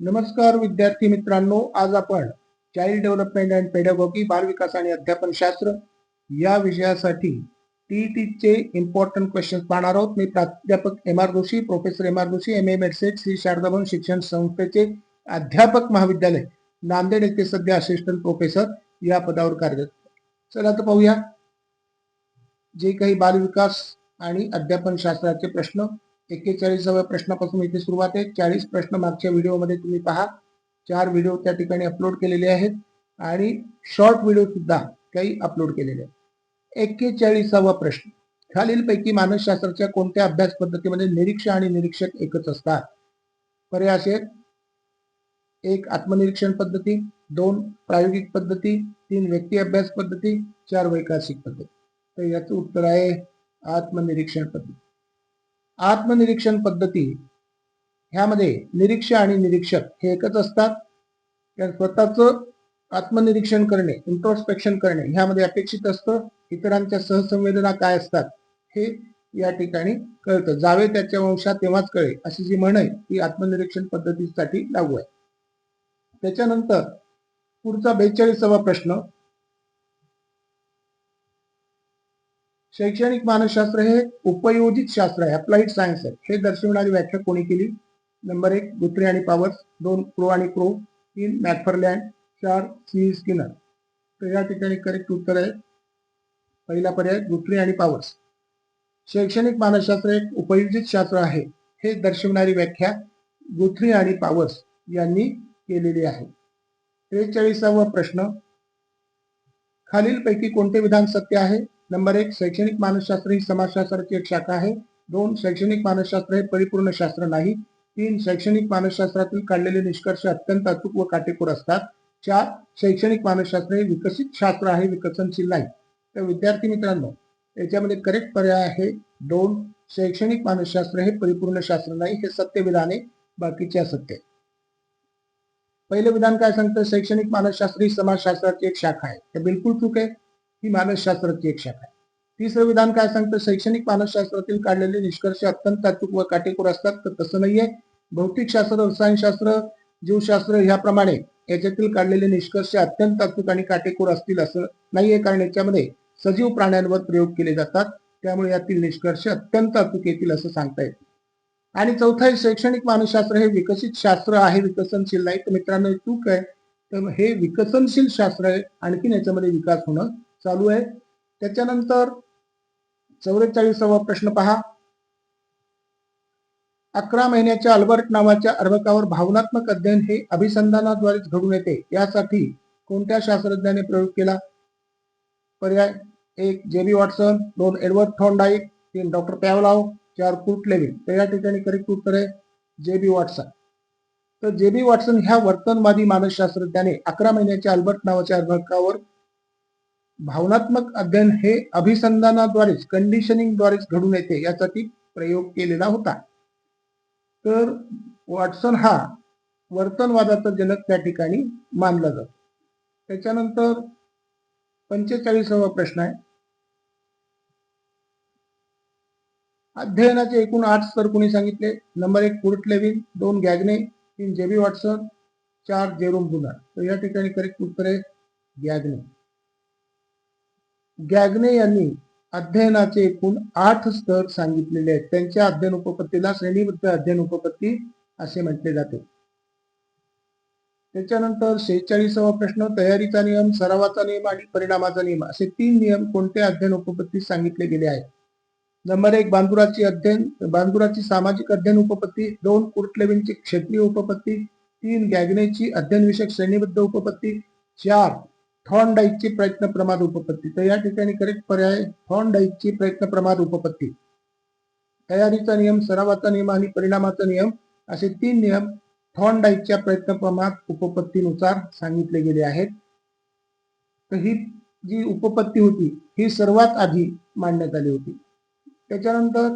नमस्कार विद्यार्थी मित्रांनो आज आपण चाइल्ड डेव्हलपमेंट अँड पेडागॉगी बालविकास आणि अध्यापन शास्त्र या विषयासाठी टीईटीचे इम्पॉर्टंट क्वेश्चन पाहणार आहोत. मी प्राध्यापक M R Joshi professor M R Joshi M M ad set Shri Sharadabhavan शिक्षण संस्थेचे अध्यापक महाविद्यालय नांदेड येथे सध्या असिस्टंट प्रोफेसर या पदावर कार्यरत. चला तर पाहूया. जे काही बालविकास आणि अध्यापन शास्त्राचे प्रश्न एक्केचाळीसाव्या प्रश्नापासून इथे सुरुवात आहे. चाळीस प्रश्न मागच्या व्हिडिओमध्ये तुम्ही पहा. चार व्हिडिओ त्या ठिकाणी अपलोड केलेले आहेत. आणि शॉर्ट व्हिडिओ सुद्धा काही अपलोड केलेले आहेत. एक्केचाळीसावा प्रश्न. खालीलपैकी मानसशास्त्राच्या कोणत्या अभ्यास पद्धतीमध्ये निरीक्षक आणि निरीक्षक एकच असतात? पर्याय असे एक आत्मनिरीक्षण पद्धती. दोन प्रायोगिक पद्धती. तीन व्यक्ती अभ्यास पद्धती. चार वैकासिक पद्धती. तर याचं उत्तर आहे आत्मनिरीक्षण पद्धती. आत्मनिरीक्षण पद्धती ह्यामध्ये निरीक्षक आणि निरीक्षक हे एकच असतात. त्या स्वतःच आत्मनिरीक्षण करणे इंट्रोस्पेक्शन करणे ह्यामध्ये अपेक्षित असतं. इतरांच्या सहसंवेदना काय असतात हे या ठिकाणी कळतं. जावे त्याच्या वंशात तेव्हाच कळे अशी जी म्हण आहे ती आत्मनिरीक्षण पद्धतीसाठी लागू आहे. त्याच्यानंतर पुढचा बेचाळीसावा प्रश्न शैक्षणिक मानसशास्त्र हे उपयोजित शास्त्र आहे. अप्लाइड सायन्स आहे. हे दर्शवणारी व्याख्या कोणी केली? नंबर एक गुत्रे आणि पावर्स दोन क्रो आणि क्रो तीन मॅकफरलँड चार सी स्किनर तर या ठिकाणी करेक्ट उत्तर आहे. पहिला पर्याय गुत्रे आणि पावर्स शैक्षणिक मानसशास्त्र एक उपयोजित शास्त्र आहे. हे दर्शवणारी व्याख्या गुथरी आणि पावर्स यांनी केलेली आहे. त्रेचाळीसावा प्रश्न. खालीलपैकी कोणते विधान सत्य आहे? नंबर एक शैक्षणिक मानसशास्त्र ही समाजशास्त्राची एक शाखा आहे. दोन शैक्षणिक मानसशास्त्र हे परिपूर्ण शास्त्र नाही. तीन शैक्षणिक मानसशास्त्रातील काढलेले निष्कर्ष अत्यंत अचूक व काटेकोर असतात. चार शैक्षणिक मानसशास्त्र हे विकसित शास्त्र आहे विकसनशील नाही. तर विद्यार्थी मित्रांनो याच्यामध्ये करेक्ट पर्याय आहे. दोन शैक्षणिक मानसशास्त्र हे परिपूर्ण शास्त्र नाही हे सत्य विधान बाकीचे असत्य. पहिलं विधान काय सांगतं? शैक्षणिक मानसशास्त्र ही समाजशास्त्राची एक शाखा आहे. हे बिलकुल चूक आहे. ही मानसशास्त्राची एक शाखा आहे. तिसरं विधान काय सांगतं? शैक्षणिक मानसशास्त्रातील काढलेले निष्कर्ष अत्यंत अचूक व काटेकोर असतात तर तसं नाहीये. भौतिकशास्त्र रसायनशास्त्र जीवशास्त्र ह्याप्रमाणे याच्यातील काढलेले निष्कर्ष अत्यंत अचूक आणि काटेकोर असतील असं नाहीये कारण याच्यामध्ये सजीव प्राण्यांवर प्रयोग केले जातात. त्यामुळे यातील निष्कर्ष अत्यंत अचूक येतील असं सांगता येईल. आणि चौथा आहे शैक्षणिक मानसशास्त्र हे विकसित शास्त्र आहे विकसनशील नाही. तर मित्रांनो चूक आहे. तर हे विकसनशील शास्त्र आहे. आणखीन याच्यामध्ये विकास होणं चालू आहे. त्याच्यानंतर चौवेचाळीसावा प्रश्न पहा. अकरा महिन्याच्या अल्बर्ट नावाच्या अर्भकावर भावनात्मक अध्ययन हे अभिसंधानाद्वारेच घडून येते. यासाठी कोणत्या शास्त्रज्ञाने प्रयोग केला? पर्याय एक जे बी वॉटसन दोन एडवर्ड थॉन्डाईक तीन डॉक्टर पॅवलाव चार कुर्ट लेविन. तर या ठिकाणी करेक्ट उत्तर आहे जे बी वॉटसन. तर जे बी वॉटसन ह्या वर्तनवादी मानसशास्त्रज्ञाने अकरा महिन्याच्या अल्बर्ट नावाच्या अर्भकावर भावनात्मक अध्ययन हे अभिसंधानाद्वारेच कंडिशनिंगद्वारेच घडून येते यासाठी प्रयोग केलेला होता. तर वॉटसन हा वर्तनवादाचा जनक त्या ठिकाणी मानला जातो. त्याच्यानंतर पंचेचाळीसावा प्रश्न आहे. अध्ययनाचे एकूण आठ स्तर कोणी सांगितले? नंबर एक कुर्ट लेविन दोन गॅगने तीन जेबी वॉटसन चार जेरोम बुनार तर या ठिकाणी करेक्ट उत्तर आहे गॅगने. गॅगने यांनी अध्ययनाचे एकूण आठ स्तर सांगितलेले आहेत. त्यांच्या अध्ययन उपपत्तीला श्रेणीबद्ध अध्ययन उपपत्ती असे म्हटले जाते. त्याच्यानंतर शेहेचाळीसावा प्रश्न तयारीचा नियम सरावाचा नियम आणि परिणामाचा नियम असे तीन नियम कोणत्या अध्ययन उपपत्तीत सांगितले गेले आहेत? नंबर एक बांदुराची अध्ययन बांदुराची सामाजिक अध्ययन उपपत्ती दोन कुर्टलेविनची क्षेत्रीय उपपत्ती तीन गॅगनेची अध्ययन विषयक श्रेणीबद्ध उपपत्ती चार थॉन डाईकची प्रयत्न प्रमाद उपपत्ती. तर या ठिकाणी करेक्ट पर्याय थॉन डाईकची प्रयत्न प्रमाद उपपत्ती. तयारीचा नियम सरावाचा नियम आणि परिणामाचा नियम असे तीन नियम थॉन डाईकच्या प्रयत्न प्रमाद उपपत्तीनुसार सांगितले गेले आहेत. तर ही जी उपपत्ती होती ही सर्वात आधी मांडण्यात आली होती. त्याच्यानंतर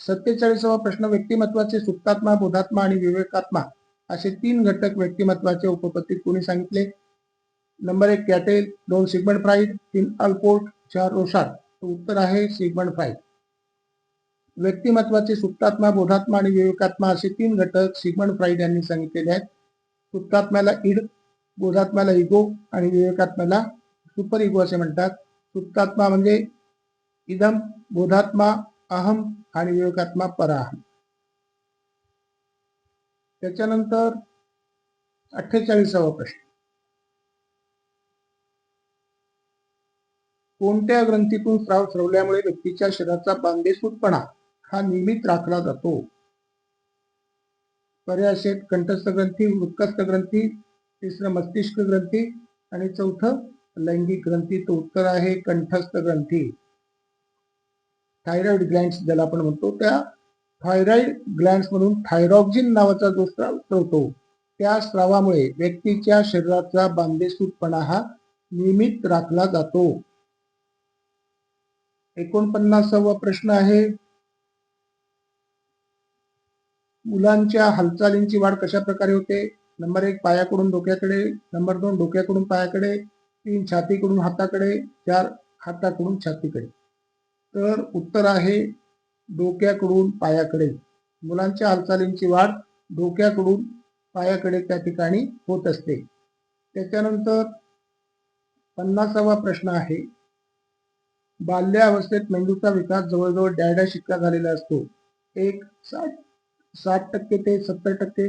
सत्तेचाळीसावा प्रश्न व्यक्तिमत्वाचे सुप्तात्मा बोधात्मा आणि विवेकात्मा असे तीन घटक व्यक्तिमत्वाच्या उपपत्तीत कोणी सांगितले? नंबर एक कॅटेल दोन सिगमंड फ्राईड तीन अल्पोर्ट चार रोशार उत्तर आहे सिगमंड फ्राईड व्यक्तिमत्वाचे सुप्तात्मा बोधात्मा आणि विवेकात्मा असे तीन घटक सिगमंड फ्राईड यांनी सांगितलेले आहेत. सुप्तात्म्याला इड बोधात्म्याला इगो आणि विवेकात्म्याला सुपर इगो असे म्हणतात. सुप्तात्मा म्हणजे इदम बोधात्मा अहम आणि विवेकात्मा पराहम. त्याच्यानंतर अठ्ठेचाळीसावा प्रश्न. कोणत्या ग्रंथीतून स्राव स्रवल्यामुळे व्यक्तीच्या शरीराचा बांधेसूदपणा हा नियमित राखला जातो? पर्याय कंठस्थ ग्रंथी उत्कस्थ ग्रंथी तिसरं मस्तिष्क ग्रंथी आणि चौथं लैंगिक ग्रंथी. तो उत्तर आहे कंठस्थ ग्रंथी. थायरॉइड ग्लँड्स ज्याला आपण म्हणतो त्या थायरॉइड ग्लँड्स मधून थायरॉक्झिन नावाचा जो स्राव स्रवतो त्या स्रावामुळे व्यक्तीच्या शरीराचा बांधेसूदपणा हा नियमित राखला जातो. एकोणपन्नासावा प्रश्न आहे. मुलांच्या हालचालींची वाढ कशा प्रकारे होते? नंबर एक पायाकडून डोक्याकडे. नंबर दोन डोक्याकडून पायाकडे. तीन छातीकडून हाताकडे. चार हाताकडून छातीकडे. तर उत्तर आहे डोक्याकडून पायाकडे. मुलांच्या हालचालींची वाढ डोक्याकडून पायाकडे त्या ठिकाणी होत असते. त्याच्यानंतर पन्नासावा प्रश्न आहे. बाल्यावस्थेत मेंदूचा विकास जवळजवळ डॅडा इतका झालेला असतो. एक साठ साठ टक्के ते सत्तर टक्के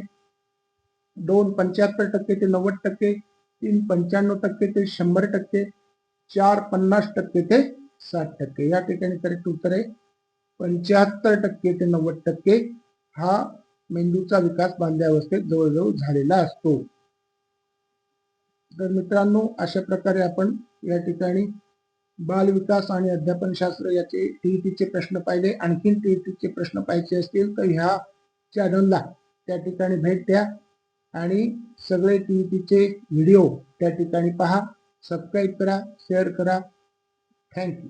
दोन पंच्याहत्तर टक्के ते नव्वद टक्के तीन पंच्याण्णव टक्के ते शंभर टक्के चार पन्नास टक्के ते साठ टक्के. या ठिकाणी करेक्ट उत्तर आहे. पंच्याहत्तर टक्के ते नव्वद टक्के हा मेंदूचा विकास बांध्यावस्थेत जवळजवळ झालेला असतो. तर मित्रांनो अशा प्रकारे आपण या ठिकाणी बाल विकास आणि अध्यापन शास्त्र याचे टीईटीचे प्रश्न पाहिले. आणखीन टीईटीचे प्रश्न पाहिजे असतील तर ह्या चॅनलला त्या ठिकाणी भेट द्या. आणि सगळे टीईटीचे व्हिडिओ त्या ठिकाणी पहा. सबस्क्राईब करा शेअर करा. थँक्यू.